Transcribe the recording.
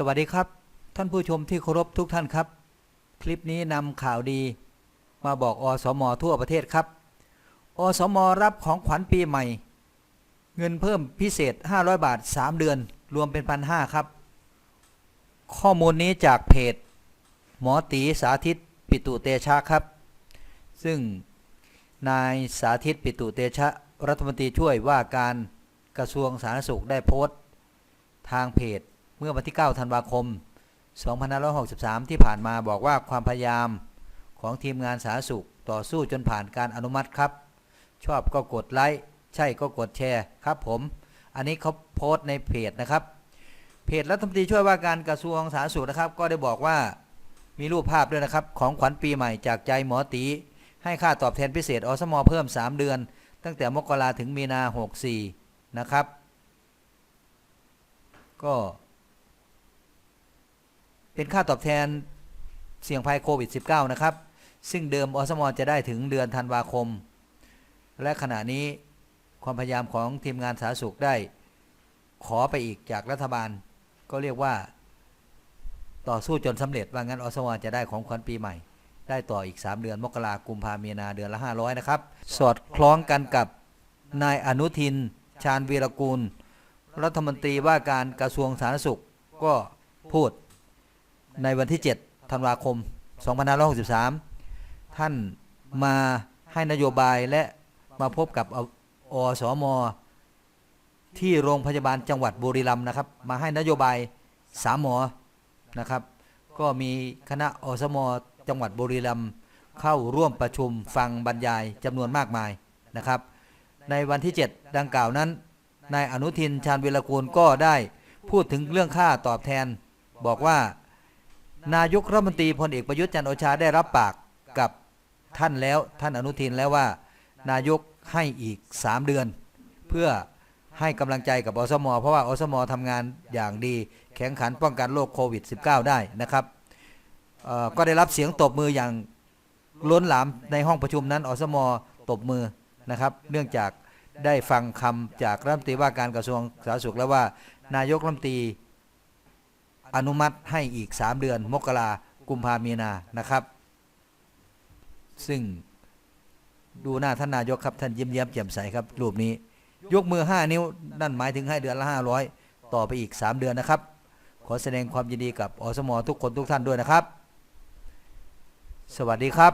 สวัสดีครับ ท่านผู้ชมที่เคารพทุกท่านครับ คลิปนี้นำข่าวดี มาบอกอสมทั่วประเทศครับ อสมรับของขวัญปีใหม่ เงินเพิ่มพิเศษ 500 บาท 3 เดือน รวมเป็นพันห้าครับ ข้อมูลนี้จากเพจ หมอตีสาธิตปิตุเตชะครับ ซึ่งนายสาธิตปิตุเตชะรัฐมนตรีช่วยว่าการกระทรวงสาธารณสุขได้โพสต์ ทางเพจ เมื่อวันที่ 9 ธันวาคม 2563 ที่ผ่านมาบอกว่าความพยายามของทีมงานสาธารณสุขต่อสู้จนผ่านการอนุมัติครับ ชอบก็กดไลค์ใช่ก็กดแชร์ครับผม อันนี้เขาโพสต์ในเพจนะครับ เพจรัฐมนตรีช่วยว่าการกระทรวงสาธารณสุขนะครับ ก็ได้บอกว่ามีรูปภาพด้วยนะครับ ของขวัญปีใหม่จากใจหมอตี ให้ค่าตอบแทนพิเศษอสมเพิ่ม 3 เดือน ตั้งแต่มกราถึงมีนา64 นะครับ ก็ เป็นค่าตอบแทนเสี่ยงภัยโควิด -19 นะครับ ซึ่งเดิมอสมจะได้ถึงเดือนธันวาคม และขณะนี้ความพยายามของทีมงานสาธารณสุขได้ ขอไปอีกจากรัฐบาล ก็เรียกว่า ต่อสู้จนสำเร็จว่างั้นอสมจะได้ของขวัญปีใหม่ ได้ต่ออีก 3 เดือนมกรากุมภาเมีนาเดือนละ 500 นะครับ สอดคล้องกันกับนายอนุทิน ชาญวีรกูล รัฐมนตรีว่าการกระทรวงสาธารณสุขก็พูด ในวันที่ 7 ธันวาคม 2563 ท่านมาให้นโยบายและมาพบกับอสมที่โรงพยาบาลจังหวัดบุรีรัมย์นะครับ มาให้นโยบายสามหมอนะครับ ก็มีคณะอสมจังหวัดบุรีรัมย์เข้าร่วมประชุมฟังบรรยายจำนวนมากมายนะครับ ในวันที่ 7 ดังกล่าวนั้นนายอนุทินชาญวิรกูลก็ได้พูดถึงเรื่องค่าตอบแทน บอกว่า นายกรัฐมนตรีพลเอกประยุทธ์จันโอชาได้รับปากกับท่านแล้วท่านอนุทินแล้วว่า นายกให้อีก 3 เดือน เพื่อให้กำลังใจกับอสม เพราะว่าอสมทำงานอย่างดี แข็งขันป้องกันโรคโควิด -19 ได้นะครับก็ได้รับเสียงตบมืออย่างล้นหลามในห้องประชุมนั้นอสมตบมือนะครับ เนื่องจากได้ฟังคำจากรัฐมนตรีว่าการกระทรวงสาธารณสุขแล้วว่า นายกรัฐมนตรี อนุมัติให้อีก 3 เดือน มกรากุมภามีนานะครับ ซึ่งดูหน้าท่านนายกครับ ท่านยิ้มแย้มแจ่มใสครับ รูปนี้ ยกมือ 5 นิ้ว นั่นหมายถึงให้เดือนละ 500 ต่อไปอีก 3 เดือนนะครับ ขอแสดงความยินดีกับอสมทุกคนทุกท่านด้วยนะครับ สวัสดีครับ